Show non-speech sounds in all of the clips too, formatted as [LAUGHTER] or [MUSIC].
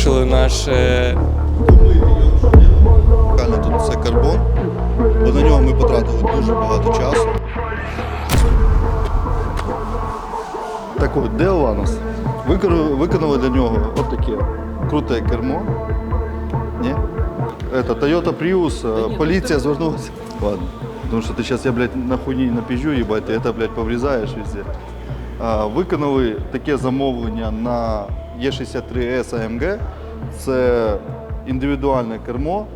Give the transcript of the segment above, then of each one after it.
завершили наш е, тут це карбон, бо на нього ми потратили дуже багато часу. Так от, де Ланос? Виконали, для нього от таке круте кермо. Ні? Это Toyota Prius, е, поліція звернулася. Ладно. Тому що ти зараз я, блядь, на хуйні напіжу, їбать, ти це, блядь, поврізаєш везде. Виконали таке замовлення на Е63S AMG. Це індивідуальне кермо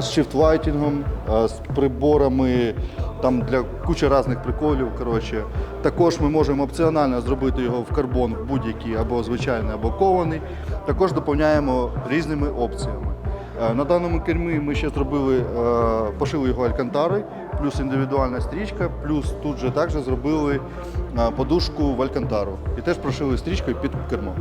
з шифтлайтингом, а, з приборами там для кучі різних приколів. Коротше. Також ми можемо опціонально зробити його в карбон будь-який або звичайний, або кований. Також доповняємо різними опціями. Е, На даному кермі ми ще зробили, е, пошили його алькантари, плюс індивідуальна стрічка, плюс тут же також зробили е, подушку в алькантару. І теж прошили стрічкою під кермо.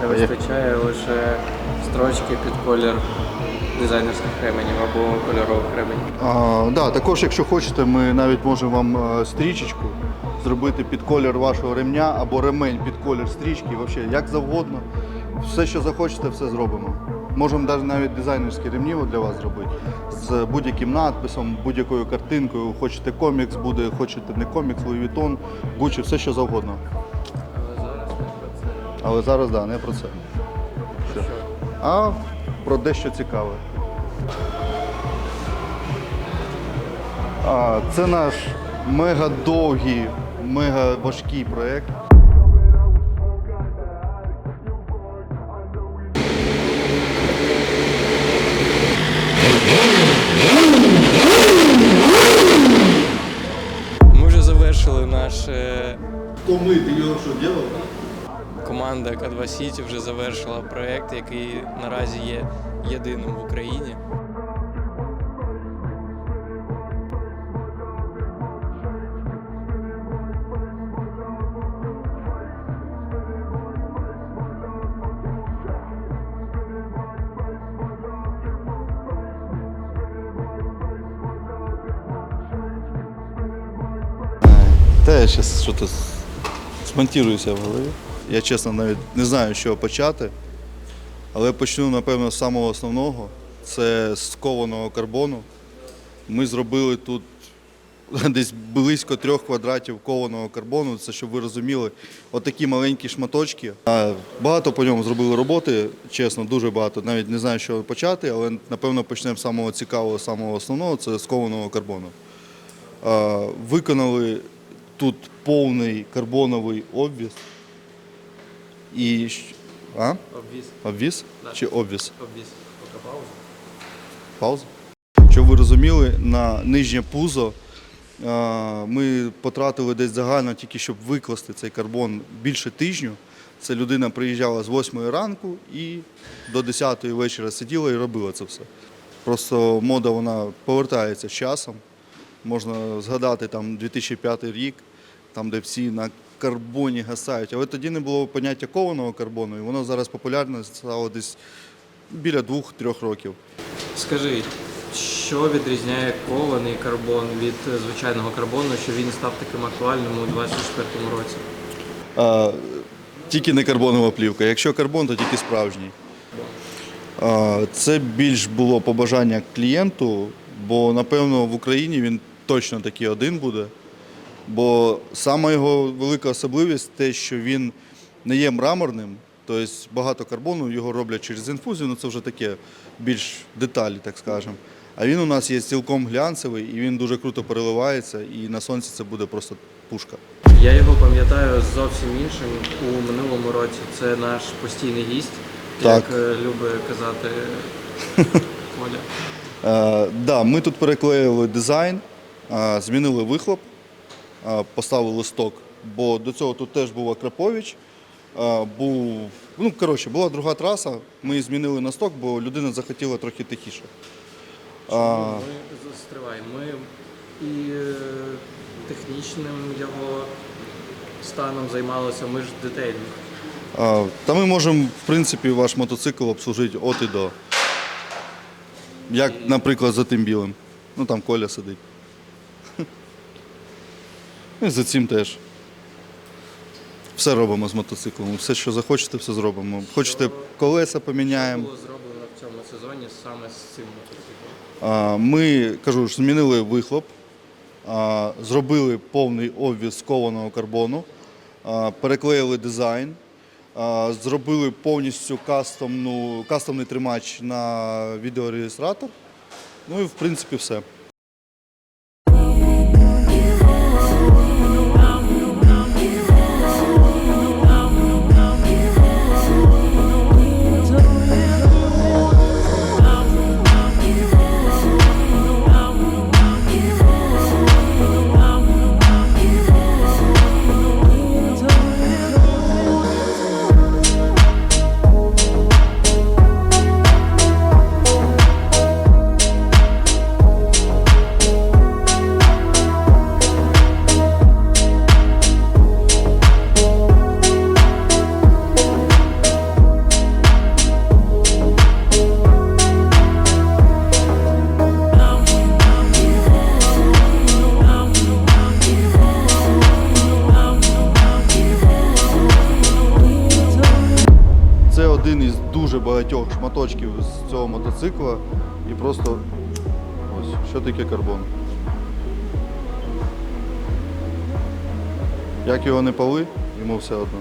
Не вистачає лише строчки під колір дизайнерських ременів або кольорових ременів. А, да, також, якщо хочете, ми навіть можемо вам е, стрічечку зробити під колір вашого ремня або ремень під колір стрічки, взагалі як завгодно. Все, що захочете, все зробимо. Можемо навіть дизайнерські ремні для вас зробити з будь-яким надписом, будь-якою картинкою. Хочете комікс буде, хочете не комікс, Louis Vuitton, все що завгодно. Але зараз так, да, не про це. А про дещо цікаве. А, це наш мега довгий, мега важкий проєкт. Завершили наш е, ми, ти його що робив? команда К2 City вже завершила проект, який наразі є єдиним в Україні. Та я зараз щось смонтіруюся в голові. Я чесно навіть не знаю, з чого почати. Але почну, напевно, з самого основного. Це з кованого карбону. Ми зробили тут [LAUGHS] десь близько трьох квадратів кованого карбону. Це щоб ви розуміли, отакі маленькі шматочки. Багато по ньому зробили роботи, чесно, дуже багато. Навіть не знаю, чого почати, але напевно почнемо з самого цікавого, самого основного це з кованого карбону. Виконали тут повний карбоновий обвіз. І а? Обвіз. обвіз Да. чи обвіз? Обвіз. Поки пауза. Пауза. Щоб ви розуміли, на нижнє пузо ми потратили десь загально тільки щоб викласти цей карбон більше тижню. Це людина приїжджала з 8 ранку і до 10 вечора сиділа і робила це все. Просто мода вона повертається з часом. Можна згадати там 2005 рік, там де всі на карбоні гасають. Але тоді не було поняття кованого карбону, і воно зараз популярне стало десь біля 2-3 років. Скажи, що відрізняє кований карбон від звичайного карбону, що він став таким актуальним у 24-му році? А, тільки не карбонова плівка. Якщо карбон, то тільки справжній. А, це більш було побажання клієнту, бо напевно в Україні він точно такий один буде. Бо сама його велика особливість те, що він не є мраморним, тобто багато карбону його роблять через інфузію, ну це вже таке більш деталі, так скажемо. А він у нас є цілком глянцевий і він дуже круто переливається, і на сонці це буде просто пушка. Я його пам'ятаю зовсім іншим у минулому році. Це наш постійний гість, Так. як е, любить казати [LAUGHS] Коля. Е, да, ми тут переклеїли дизайн, е, змінили вихлоп, поставили сток, бо до цього тут теж був Акрапович, був. Ну, коротше, була друга траса, ми змінили на сток, бо людина захотіла трохи тихіше. А, Ми стривай, ми і е, технічним його станом займалися, ми ж детейлінг. та ми можемо, в принципі, ваш мотоцикл обслужити от і до. Як, наприклад, за тим білим. Ну там Коля сидить. І за цим теж. Все робимо з мотоциклом. Все, що захочете, все зробимо. Хочете колеса поміняємо. Було зроблено в цьому сезоні саме з цим мотоциклом. А, Ми кажу ж, змінили вихлоп, а, зробили повний обвіз кованого карбону, а, переклеїли дизайн, а, зробили повністю кастомну, кастомний тримач на відеореєстратор. Ну і в принципі все. Один із дуже багатьох шматочків з цього мотоцикла. І просто ось, що таке карбон. Як його не пали, йому все одно.